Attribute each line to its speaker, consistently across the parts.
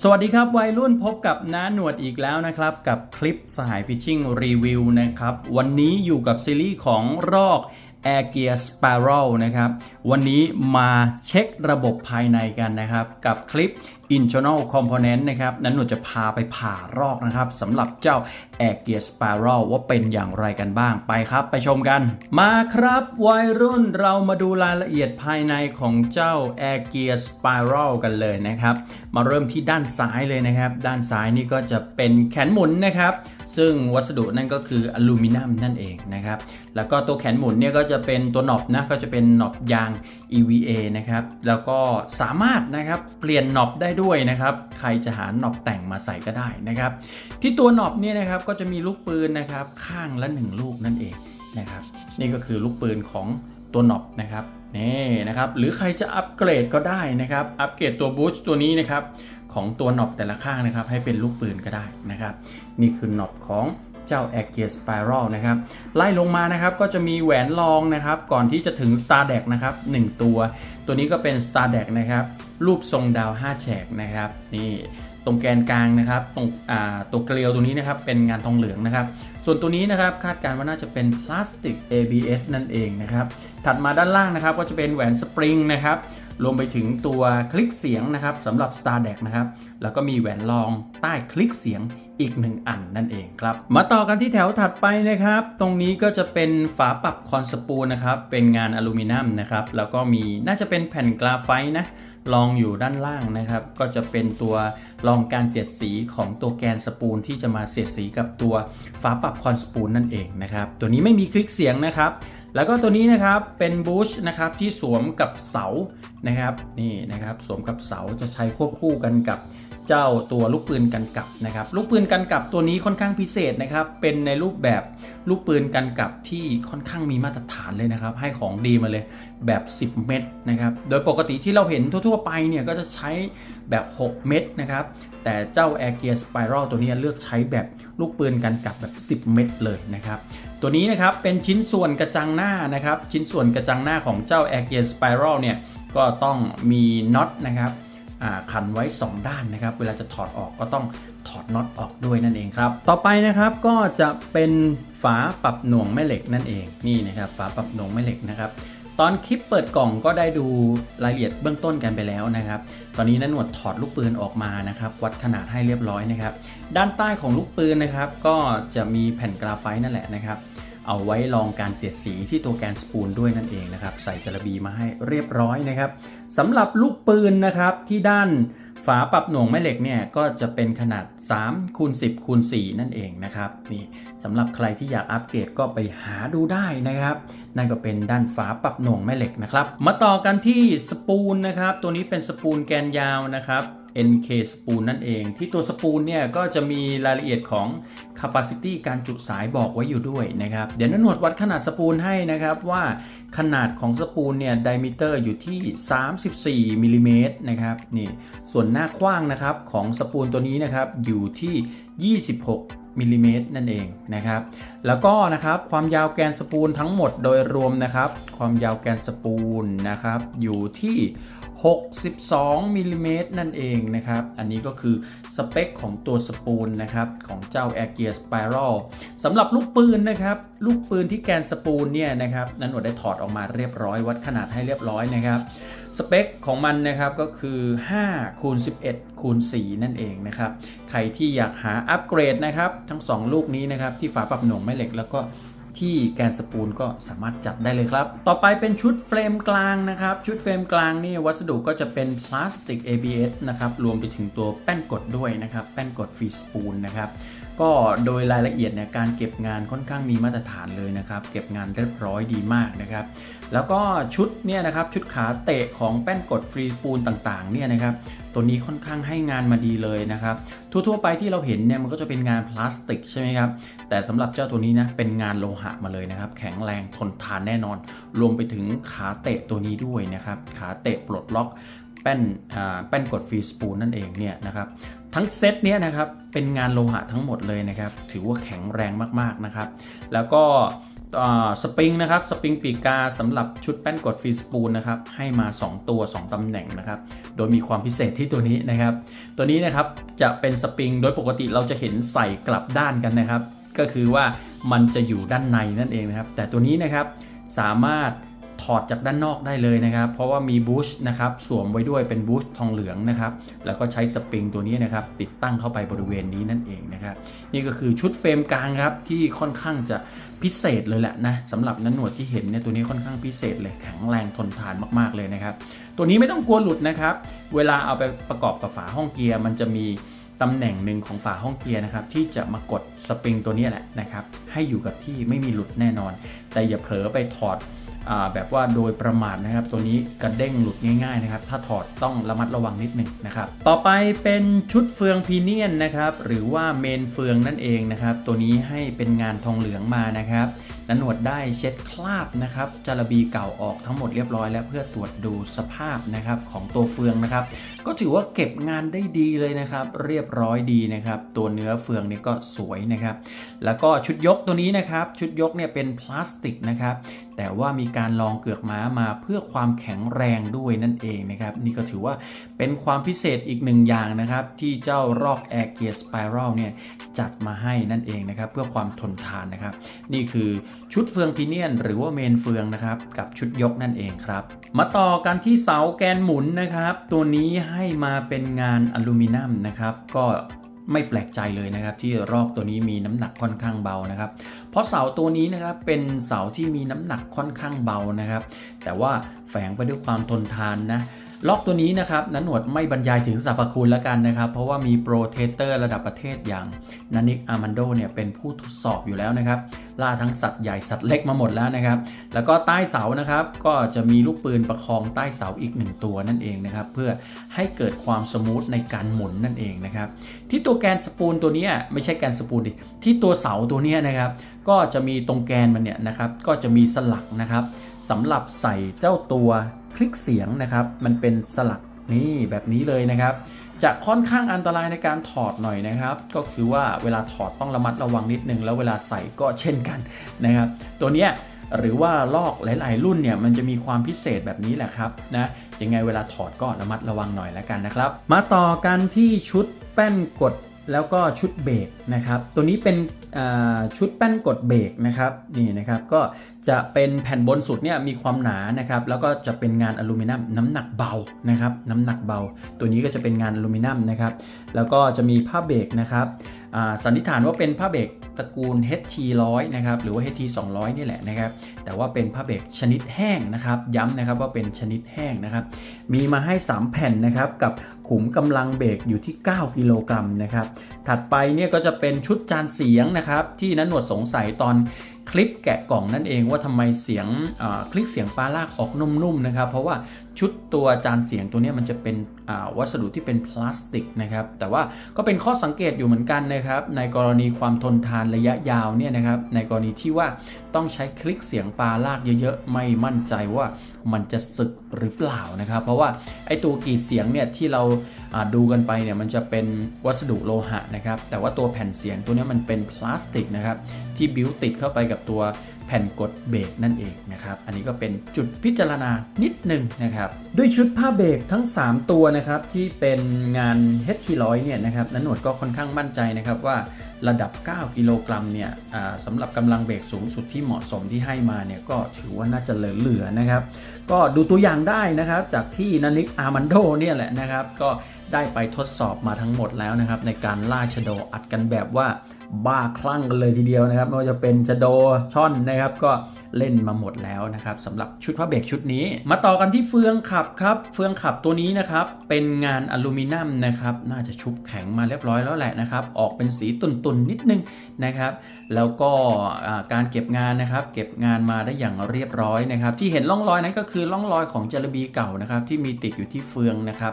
Speaker 1: สวัสดีครับ วัยรุ่นพบกับน้าหนวดอีกแล้วนะครับ กับคลิปสหายฟิชชิ่งรีวิวนะครับ วันนี้อยู่กับซีรีส์ของรอก Air Gear Spiral นะครับ วันนี้มาเช็คระบบภายในกันนะครับ กับคลิป internal component นะครับนั้นหนูจะพาไปผ่ารอกนะครับสำหรับเจ้า Air Gear Spiral ว่าเป็นอย่างไรกันบ้างไปครับ ไปชมกัน มาครับวัยรุ่นเรามาดูรายละเอียดภายในของเจ้า Air Gear Spiral กันเลยนะครับ มาเริ่มที่ด้านซ้ายเลยนะครับ ด้านซ้ายนี่ก็จะเป็นแขนหมุนนะครับซึ่งวัสดุนั่นก็คืออลูมิเนียมนั่นเองนะครับ แล้วก็ตัวแขนหมุนเนี่ยก็จะเป็นตัวหนอบนะก็จะเป็นหนอบยาง EVA นะครับ แล้วก็สามารถนะครับเปลี่ยนหนอบได้ด้วยนะครับ ใครจะหาหนอบแต่งมาใส่ก็ได้นะครับ ที่ตัวหนอบเนี่ยนะครับก็จะมีลูกปืนนะครับข้างละ 1 ลูกนั่นเองนะครับ นี่ก็คือลูกปืนของตัวหนอบนะครับนี่นะครับหรือใครจะอัปเกรดก็ได้นะครับ อัปเกรดตัวบูชตัวนี้นะครับ ของตัวหนอบแต่ละข้างนะครับ ให้เป็นลูกปืนก็ได้นะครับ นี่คือหนอบของเจ้า a i r g e a r Spiral นะครับ ไล่ลงมานะครับก็จะมีแหวนรองนะครับ ก่อนที่จะถึง Star d e c นะครับ1ตัว ตัวนี้ก็เป็น Star d e c นะครับ รูปทรงดาว 5 แฉกนะครับ นี่ตรงแกนกลางนะครับตรงตัวเกลียวตัวนี้นะครับเป็นงานทองเหลืองนะครับ ส่วนตัวนี้นะครับคาดการณ์ว่าน่าจะเป็นพลาสติก ABS นั่นเองนะครับ ถัดมาด้านล่างนะครับก็จะเป็นแหวนสปริงนะครับ รวมไปถึงตัวคลิกเสียงนะครับสำหรับ Star d e c นะครับ แล้วก็มีแหวนรองใต้คลิกเสียงอีกหนึ่งอันนั่นเองครับ มาต่อกันที่แถวถัดไปนะครับ ตรงนี้ก็จะเป็นฝาปรับคอนสปูลนะครับ เป็นงานอลูมิเนียมนะครับ แล้วก็มีน่าจะเป็นแผ่นกราไฟต์นะรองอยู่ด้านล่างนะครับ ก็จะเป็นตัวรองการเสียดสีของตัวแกนสปูลที่จะมาเสียดสีกับตัวฝาปรับคอนสปูลนั่นเองนะครับ ตัวนี้ไม่มีคลิกเสียงนะครับ แล้วก็ตัวนี้นะครับเป็นบูชนะครับที่สวมกับเสานะครับนี่นะครับสวมกับเสาจะใช้ควบคู่กันกับเจ้าตัวลูกปืนกันกับนะครับลูกปืนกันกับตัวนี้ค่อนข้างพิเศษนะครับเป็นในรูปแบบลูกปืนกันกับที่ค่อนข้างมีมาตรฐานเลยนะครับ ให้ของดีมาเลยแบบ 10 เม็ดนะครับโดยปกติที่เราเห็นทั่ว ๆ ไปเนี่ยก็จะใช้ แบบ 6 เม็ดนะครับ แต่เจ้า Air Gear Spiral ตัวนี้เลือกใช้แบบลูกปืนกันกับแบบ 10 เม็ดเลยนะครับ ตัวนี้นะครับเป็นชิ้นส่วนกระจังหน้านะครับ ชิ้นส่วนกระจังหน้าของเจ้า Air Gear Spiral เนี่ยก็ต้องมีน็อตนะครับขันไว้ 2 ด้านนะครับ เวลาจะถอดออกก็ต้องถอดน็อตออกด้วยนั่นเองครับ ต่อไปนะครับก็จะเป็นฝาปรับหน่วงแม่เหล็กนั่นเองนี่นะครับฝาปรับหน่วงแม่เหล็กนะครับ ตอนคลิปเปิดกล่องก็ได้ดูรายละเอียดเบื้องต้นกันไปแล้วนะครับ ตอนนี้นันหนวดถอดลูกปืนออกมานะครับ วัดขนาดให้เรียบร้อยนะครับ ด้านใต้ของลูกปืนนะครับ ก็จะมีแผ่นกราไฟต์นั่นแหละนะครับ เอาไว้ลองการเสียดสีที่ตัวแกนสปูลด้วยนั่นเองนะครับ ใส่จระบีมาให้เรียบร้อยนะครับสำหรับลูกปืนนะครับที่ด้าน ฝาปรับหน่วงแม่เหล็กเนี่ยก็จะเป็นขนาด3คูณ10คูณ4นั่นเองนะครับนี่สำหรับใครที่อยากอัปเกรดก็ไปหาดูได้นะครับ นั่นก็เป็นด้านฝาปรับหน่วงแม่เหล็กนะครับ มาต่อกันที่สปูลนะครับ ตัวนี้เป็นสปูลแกนยาวนะครับ NK สปูลนั่นเอง ที่ตัวสปูลเนี่ยก็จะมีรายละเอียดของ capacity การจุสายบอกไว้อยู่ด้วยนะครับ เดี๋ยวนันหนวดวัดขนาดสปูลให้นะครับว่าขนาดของสปูลเนี่ยไดมิเตอร์อยู่ที่ 34มิลิเมตรนะครับนี่ส่วนหน้ากว้างนะครับของสปูลตัวนี้นะครับอยู่ที่ 26มิลิเมตรนั่นเองนะครับ แล้วก็นะครับความยาวแกนสปูลทั้งหมดโดยรวมนะครับ ความยาวแกนสปูลนะครับอยู่ที่ 62มิลิเมตรนั่นเองนะครับ อันนี้ก็คือสเปคของตัวสปูลนะครับ ของเจ้า Air Gear Spiral สำหรับลูกปืนนะครับ ลูกปืนที่แกนสปูลเนี่ยนะครับ นั้นหนวดได้ถอดออกมาเรียบร้อย วัดขนาดให้เรียบร้อยนะครับ สเปคของมันนะครับก็คือ5คูณ11คูณ4นั่นเองนะครับ ใครที่อยากหาอัปเกรดนะครับ ทั้ง 2 ลูกนี้นะครับ ที่ฝาปรับหน่วงแม่เหล็กแล้วก็ ที่แกนสปูลก็สามารถจับได้เลยครับ ต่อไปเป็นชุดเฟรมกลางนะครับ ชุดเฟรมกลางนี่วัสดุก็จะเป็นพลาสติก ABS นะครับรวมไปถึงตัวแป้นกดด้วยนะครับแป้นกดฟรีสปูลนะครับก็โดยรายละเอียดเนี่ยการเก็บงานค่อนข้างมีมาตรฐานเลยนะครับ เก็บงานเรียบร้อยดีมากนะครับ แล้วก็ชุดเนี่ยนะครับชุดขาเตะของแป้นกดฟรีปูลต่างๆเนี่ยนะครับตัวนี้ค่อนข้างให้งานมาดีเลยนะครับ ทั่วๆไปที่เราเห็นเนี่ยมันก็จะเป็นงานพลาสติกใช่ไหมครับ แต่สำหรับเจ้าตัวนี้นะเป็นงานโลหะมาเลยนะครับ แข็งแรงทนทานแน่นอน รวมไปถึงขาเตะตัวนี้ด้วยนะครับ ขาเตะปลดล็อกแป้นแป้นกดฟรีสปูลนั่นเองเนี่ยนะครับทั้งเซตเนี้ยนะครับเป็นงานโลหะทั้งหมดเลยนะครับ ถือว่าแข็งแรงมากๆนะครับ แล้วก็ สปริงนะครับสปริงปีกาสำหรับชุดแป้นกดฟรีสปูลนะครับให้มา 2 ตัว 2ตำแหน่งนะครับโดยมีความพิเศษที่ตัวนี้นะครับ ตัวนี้นะครับจะเป็นสปริงโดยปกติเราจะเห็นใส่กลับด้านกันนะครับ ก็คือว่ามันจะอยู่ด้านในนั่นเองนะครับ แต่ตัวนี้นะครับสามารถถอดจากด้านนอกได้เลยนะครับ เพราะว่ามีบูชนะครับสวมไว้ด้วยเป็นบูชทองเหลืองนะครับแล้วก็ใช้สปริงตัวนี้นะครับติดตั้งเข้าไปบริเวณนี้นั่นเองนะครับนี่ก็คือชุดเฟรมกลางครับที่ค่อนข้างจะ พิเศษเลยแหละนะสำหรับนั้นหนวดที่เห็นเนี่ยตัวนี้ค่อนข้างพิเศษเลยแข็งแรงทนทานมากๆเลยนะครับ ตัวนี้ไม่ต้องกลัวหลุดนะครับ เวลาเอาไปประกอบกับฝาห้องเกียร์มันจะมีตำแหน่งหนึ่งของฝาห้องเกียร์นะครับที่จะมากดสปริงตัวนี้แหละนะครับให้อยู่กับที่ไม่มีหลุดแน่นอน แต่อย่าเผลอไปถอด แบบว่าโดยประมาทนะครับ ตัวนี้กระเด้งหลุดง่ายๆนะครับ ถ้าถอดต้องระมัดระวังนิดหนึ่งนะครับ ต่อไปเป็นชุดเฟืองพีเนียนนะครับ หรือว่าเมนเฟืองนั่นเองนะครับ ตัวนี้ให้เป็นงานทองเหลืองมานะครับนันหนวดได้เช็ดคราบนะครับจารบีเก่าออกทั้งหมดเรียบร้อย แล้วเพื่อตรวจดูสภาพนะครับของตัวเฟืองนะครับ ก็ถือว่าเก็บงานได้ดีเลยนะครับ เรียบร้อยดีนะครับ ตัวเนื้อเฟืองนี่ก็สวยนะครับ แล้วก็ชุดยกตัวนี้นะครับ ชุดยกเนี่ยเป็นพลาสติกนะครับแต่ว่ามีการลองเกือกม้ามาเพื่อความแข็งแรงด้วยนั่นเองนะครับนี่ก็ถือว่าเป็นความพิเศษอีกหนึ่งอย่างนะครับที่เจ้ารอก Air Gear Spiral เนี่ยจัดมาให้นั่นเองนะครับเพื่อความทนทานนะครับนี่คือชุดเฟืองพีเนียน หรือว่าเมนเฟืองนะครับกับชุดยกนั่นเองครับ มาต่อกันที่เสาแกนหมุนนะครับตัวนี้ให้มาเป็นงานอลูมิเนียมนะครับก็ ไม่แปลกใจเลยนะครับที่รอกตัวนี้มีน้ำหนักค่อนข้างเบานะครับ เพราะเสาตัวนี้นะครับเป็นเสาที่มีน้ำหนักค่อนข้างเบานะครับ แต่ว่าแฝงไปด้วยความทนทานนะ ล็อกตัวนี้นะครับนันหนวดไม่บรรยายถึงสรรพคุณแล้วกันนะครับ เพราะว่ามีโปรเทเตอร์ระดับประเทศอย่างนันิกอามันโดเนี่ยเป็นผู้ทดสอบอยู่แล้วนะครับ ล่าทั้งสัตว์ใหญ่สัตว์เล็กมาหมดแล้วนะครับ แล้วก็ใต้เสานะครับก็จะมีลูกปืนประคองใต้เสาอีกหนึ่งตัวนั่นเองนะครับ เพื่อให้เกิดความสมูทในการหมุนนั่นเองนะครับ ที่ตัวแกนสปูลตัวนี้ไม่ใช่แกนสปูลดิที่ตัวเสาตัวนี้นะครับ ก็จะมีตรงแกนมันเนี่ยนะครับก็จะมีสลักนะครับสำหรับใส่เจ้าตัว คลิกเสียงนะครับ มันเป็นสลักนี่แบบนี้เลยนะครับ จะค่อนข้างอันตรายในการถอดหน่อยนะครับ ก็คือว่าเวลาถอดต้องระมัดระวังนิดนึง แล้วเวลาใส่ก็เช่นกันนะครับ ตัวเนี้ยหรือว่าลอกหลายๆ รุ่นเนี่ยมันจะมีความพิเศษแบบนี้แหละครับนะยังไงเวลาถอดก็ระมัดระวังหน่อยแล้วกันนะครับ มาต่อกันที่ชุดแป้นกด แล้วก็ชุดเบรกนะครับ ตัวนี้เป็นชุดแป้นกดเบรกนะครับนี่นะครับก็จะเป็นแผ่นบนสุดเนี่ยมีความหนานะครับแล้วก็จะเป็นงานอลูมิเนียมน้ำหนักเบานะครับน้ำหนักเบา ตัวนี้ก็จะเป็นงานอลูมิเนียมนะครับแล้วก็จะมีผ้าเบรกนะครับ สันนิษฐานว่าเป็นผ้าเบรกตระกูล HT 100 นะครับหรือว่า HT 200 นี่แหละนะครับแต่ว่าเป็นผ้าเบรกชนิดแห้งนะครับ ย้ำนะครับว่าเป็นชนิดแห้งนะครับ มีมาให้ 3 แผ่นนะครับกับขุมกำลังเบรกอยู่ที่ 9 กิโลกรัมนะครับถัดไปเนี่ยก็จะเป็นชุดจานเสียงนะครับที่นันหนวดสงสัยตอนคลิปแกะกล่องนั่นเองว่าทำไมเสียงคลิกเสียงปลาลากออกนุ่มๆนะครับ เพราะว่า ชุดตัวจานเสียงตัวนี้มันจะเป็นวัสดุที่เป็นพลาสติกนะครับ แต่ว่าก็เป็นข้อสังเกตอยู่เหมือนกันนะครับ ในกรณีความทนทานระยะยาวเนี่ยนะครับ ในกรณีที่ว่าต้องใช้คลิกเสียงปลาลากเยอะๆ ไม่มั่นใจว่ามันจะสึกหรือเปล่านะครับ เพราะว่าไอตัวกรีดเสียงเนี่ยที่เราดูกันไปเนี่ยมันจะเป็นวัสดุโลหะนะครับ แต่ว่าตัวแผ่นเสียงตัวนี้มันเป็นพลาสติกนะครับที่บิวติดเข้าไปกับตัว ผ่นกดเบรกนั่นเองนะครับ อันนี้ก็เป็นจุดพิจารณานิดหนึ่งนะครับ ด้วยชุดผ้าเบรกทั้ง 3 ตัวนะครับ ที่เป็นงาน HT100 เนี่ยนะครับนันหนวดก็ค่อนข้างมั่นใจนะครับว่าระดับ 9 กิโลกรัมเนี่ยสำหรับกำลังเบรกสูงสุดที่เหมาะสมที่ให้มาเนี่ยก็ถือว่าน่าจะเหลือๆนะครับ ก็ดูตัวอย่างได้นะครับจากที่นันิกอาร์มันโดเนี่ยแหละนะครับ ก็ได้ไปทดสอบมาทั้งหมดแล้วนะครับ ในการล่าชะโดอัดกันแบบว่า บ้าคลั่งกันเลยทีเดียวนะครับไม่ว่าจะเป็นชะโดช่อนนะครับก็เล่นมาหมดแล้วนะครับสำหรับชุดพระเบรกชุดนี้ มาต่อกันที่เฟืองขับครับ เฟืองขับตัวนี้นะครับเป็นงานอลูมิเนียมนะครับน่าจะชุบแข็งมาเรียบร้อยแล้วแหละนะครับออกเป็นสีตุ่นๆนิดนึงนะครับแล้วก็การเก็บงานนะครับเก็บงานมาได้อย่างเรียบร้อยนะครับที่เห็นร่องรอยนั้นก็คือร่องรอยของจารบีเก่านะครับที่มีติดอยู่ที่เฟืองนะครับ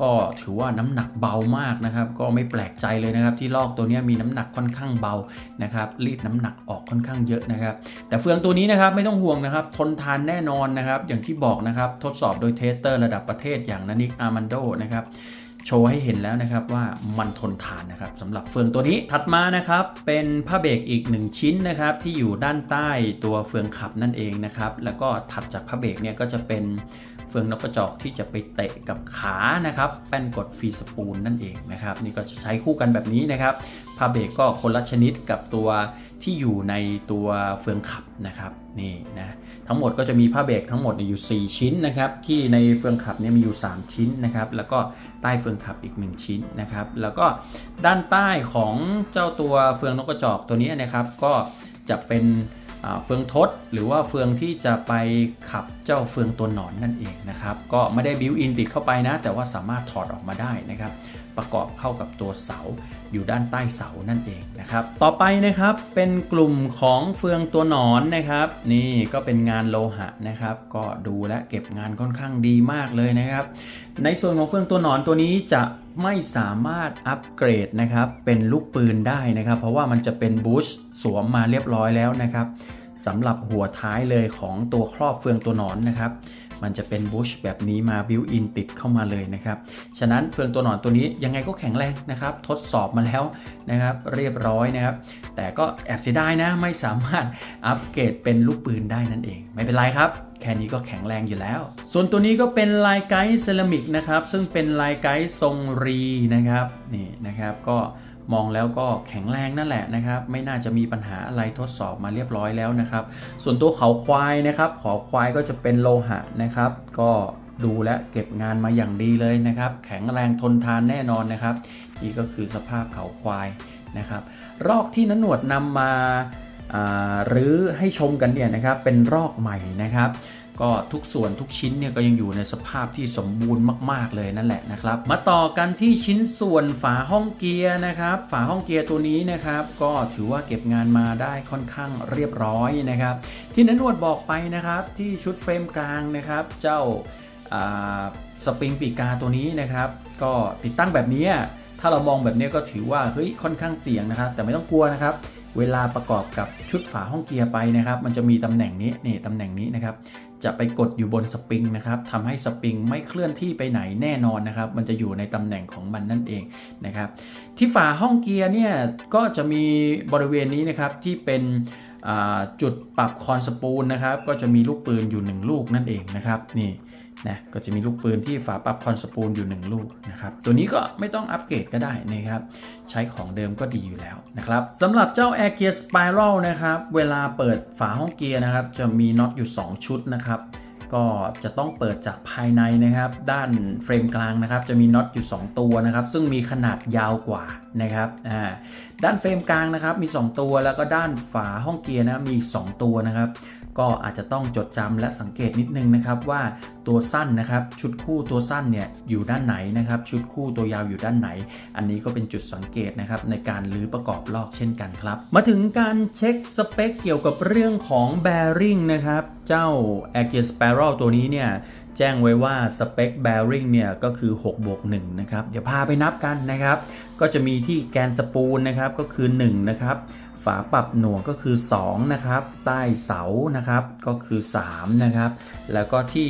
Speaker 1: ก็ถือว่าน้ำหนักเบามากนะครับก็ไม่แปลกใจเลยนะครับที่ลอกตัวนี้มีน้ำหนักค่อนข้างเบานะครับรีดน้ำหนักออกค่อนข้างเยอะนะครับ แต่เฟืองตัวนี้นะครับไม่ต้องห่วงนะครับ ทนทานแน่นอนนะครับ อย่างที่บอกนะครับทดสอบโดยเทสเตอร์ระดับประเทศอย่างนันิกอาร์มันโดนะครับโชว์ให้เห็นแล้วนะครับว่ามันทนทานนะครับสำหรับเฟืองตัวนี้ถัดมานะครับเป็นผ้าเบรกอีก 1 ชิ้นนะครับที่อยู่ด้านใต้ตัวเฟืองขับนั่นเองนะครับแล้วก็ถัดจากผ้าเบรกเนี่ยก็จะเป็น เฟืองนกกระจอกที่จะไปเตะกับขานะครับแป้นกดฟรีสปูลนั่นเองนะครับนี่ก็จะใช้คู่กันแบบนี้นะครับผ้าเบรกก็คนละชนิดกับตัวที่อยู่ในตัวเฟืองขับนะครับนี่นะทั้งหมดก็จะมีผ้าเบรกทั้งหมดอยู่ 4 ชิ้นนะครับที่ในเฟืองขับเนี่ยมีอยู่ 3 ชิ้นนะครับแล้วก็ใต้เฟืองขับอีก 1 ชิ้นนะครับแล้วก็ด้านใต้ของเจ้าตัวเฟืองนกกระจอกตัวนี้นะครับก็จะเป็น เฟืองทดหรือว่าเฟืองที่จะไปขับเจ้าเฟืองตัวหนอนนั่นเองนะครับ ก็ไม่ได้บิวอินติดเข้าไปนะ แต่ว่าสามารถถอดออกมาได้นะครับ ประกอบเข้ากับตัวเสาอยู่ด้านใต้เสานั่นเองนะครับต่อไปนะครับเป็นกลุ่มของเฟืองตัวหนอนนะครับ นี่ก็เป็นงานโลหะนะครับ ก็ดูและเก็บงานค่อนข้างดีมากเลยนะครับ ในส่วนของเฟืองตัวหนอนตัวนี้จะไม่สามารถอัปเกรดนะครับเป็นลูกปืนได้นะครับ เพราะว่ามันจะเป็นบูชสวมมาเรียบร้อยแล้วนะครับสำหรับหัวท้ายเลยของตัวครอบเฟืองตัวหนอนนะครับ มันจะเป็นบูชแบบนี้มาบิวอินติดเข้ามาเลยนะครับ ฉะนั้นเฟืองตัวหนอนตัวนี้ยังไงก็แข็งแรงนะครับ ทดสอบมาแล้วนะครับเรียบร้อยนะครับ แต่ก็แอบเสียดายนะไม่สามารถอัปเกรดเป็นลูกปืนได้นั่นเอง ไม่เป็นไรครับแค่นี้ก็แข็งแรงอยู่แล้ว ส่วนตัวนี้ก็เป็นลายไกด์เซรามิกนะครับ ซึ่งเป็นลายไกด์ทรงรีนะครับนี่นะครับก็ มองแล้วก็แข็งแรงนั่นแหละนะครับ ไม่น่าจะมีปัญหาอะไรทดสอบมาเรียบร้อยแล้วนะครับ ส่วนตัวเขาควายนะครับขอควายก็จะเป็นโลหะนะครับ ก็ดูและเก็บงานมาอย่างดีเลยนะครับ แข็งแรงทนทานแน่นอนนะครับ นี่ก็คือสภาพเขาควายนะครับ รอกที่นันหนวดนำมาหรือให้ชมกันเนี่ยนะครับเป็นรอกใหม่นะครับ ก็ทุกส่วนทุกชิ้นเนี่ยก็ยังอยู่ในสภาพที่สมบูรณ์มาก ๆ เลยนั่นแหละนะครับ มาต่อกันที่ชิ้นส่วนฝาห้องเกียร์นะครับ ฝาห้องเกียร์ตัวนี้นะครับก็ถือว่าเก็บงานมาได้ค่อนข้างเรียบร้อยนะครับ ที่นันนวดบอกไปนะครับที่ชุดเฟรมกลางนะครับ เจ้าสปริงปีกาตัวนี้นะครับ ก็ติดตั้งแบบนี้ถ้าเรามองแบบนี้ก็ถือว่าเฮ้ยค่อนข้างเสี่ยงนะครับ แต่ไม่ต้องกลัวนะครับเวลาประกอบกับชุดฝาห้องเกียร์ไปนะครับ มันจะมีตำแหน่งนี้นี่ตำแหน่งนี้นะครับ จะไปกดอยู่บนสปริงนะครับทำให้สปริงไม่เคลื่อนที่ไปไหนแน่นอนนะครับ มันจะอยู่ในตำแหน่งของมันนั่นเองนะครับ ที่ฝาห้องเกียร์เนี่ยก็จะมีบริเวณนี้นะครับที่เป็นจุดปรับคอนสปูลนะครับ ก็จะมีลูกปืนอยู่ 1 ลูกนั่นเองนะครับนี่ นะก็จะมีลูกปืนที่ฝาปรับคอนสปูลอยู่ 1 ลูกนะครับตัวนี้ก็ไม่ต้องอัปเกรดก็ได้นะครับ ใช้ของเดิมก็ดีอยู่แล้วนะครับสำหรับเจ้า Air Gear Spiral นะครับ เวลาเปิดฝาห้องเกียร์นะครับ จะมีน็อตอยู่ 2 ชุดนะครับ ก็จะต้องเปิดจากภายในนะครับ ด้านเฟรมกลางนะครับ จะมีน็อตอยู่ 2 ตัวนะครับ ซึ่งมีขนาดยาวกว่านะครับอ่าด้านเฟรมกลางนะครับมี 2 ตัวแล้วก็ด้านฝาห้องเกียร์นะมี2ตัวนะครับ ก็อาจจะต้องจดจำและสังเกตนิดนึงนะครับว่าตัวสั้นนะครับชุดคู่ตัวสั้นเนี่ยอยู่ด้านไหนนะครับ ชุดคู่ตัวยาวอยู่ด้านไหน อันนี้ก็เป็นจุดสังเกตนะครับในการลื้อประกอบลอกเช่นกันครับ มาถึงการเช็คสเปคเกี่ยวกับเรื่องของ bearing นะครับเจ้า a g i r Spiral ตัวนี้เนี่ยแจ้งไว้ว่าสเปค bearing เนี่ยก็คือ6บวก1นะครับ เดี๋ยวพาไปนับกันนะครับ ก็จะมีที่แกนสปูลนะครับก็คือ1นะครับ ฝาปรับหน่วงก็คือ2นะครับใต้เสานะครับก็คือ3นะครับแล้วก็ที่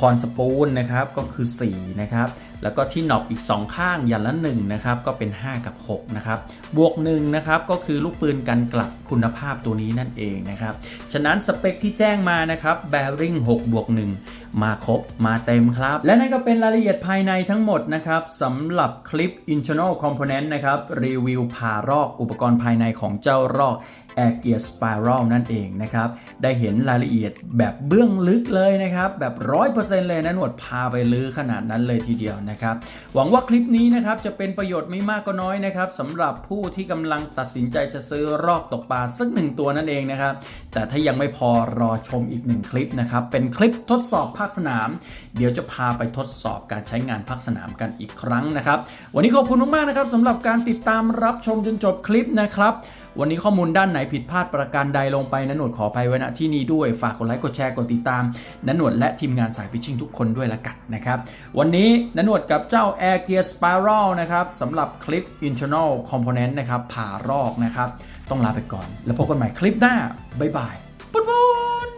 Speaker 1: คอนสปูลนะครับก็คือ4นะครับแล้วก็ที่หนอบอีก 2 ข้างอย่างละ1นะครับก็เป็น 5 กับ 6 นะครับ บวก1นะครับก็คือลูกปืนกันกลับคุณภาพตัวนี้นั่นเองนะครับ ฉะนั้นสเปคที่แจ้งมานะครับ bearing 6บวก1 มาครบมาเต็มครับ และนั่นก็เป็นรายละเอียดภายในทั้งหมดนะครับสำหรับคลิป internal component นะครับ รีวิวผ่ารอกอุปกรณ์ภายในของเจ้ารอก Air Gear Spiral นั่นเองนะครับ ได้เห็นรายละเอียดแบบเบื้องลึกเลยนะครับ แบบ 100%เลยนะหนวดพาไปลือขนาดนั้นเลยทีเดียวนะครับ หวังว่าคลิปนี้นะครับจะเป็นประโยชน์ไม่มากก็น้อยนะครับสำหรับผู้ที่กำลังตัดสินใจจะซื้อรอกตกปลาสักหนึ่งตัวนั่นเองนะครับ แต่ถ้ายังไม่พอรอชมอีกหนึ่งคลิปนะครับ เป็นคลิปทดสอบภาคสนาม เดี๋ยวจะพาไปทดสอบการใช้งานภาคสนามกันอีกครั้งนะครับ วันนี้ขอบคุณมากๆนะครับสำหรับการติดตามรับชมจนจบคลิปนะครับ วันนี้ข้อมูลด้านไหนผิดพลาดประการใดลงไปนันหนวดขออภัยไว้ณที่นี้ด้วยฝากกดไลค์กดแชร์กดติดตามนันหนวดและทีมงานสายฟิชชิงทุกคนด้วยละกันนะครับวันนี้นันหนวดกับเจ้า Air Gear Spiral นะครับสำหรับคลิป internal component นะครับผ่ารอกนะครับต้องลาไปก่อน แล้วพบกันใหม่คลิปหน้าบ๊ายบายปุ๊บ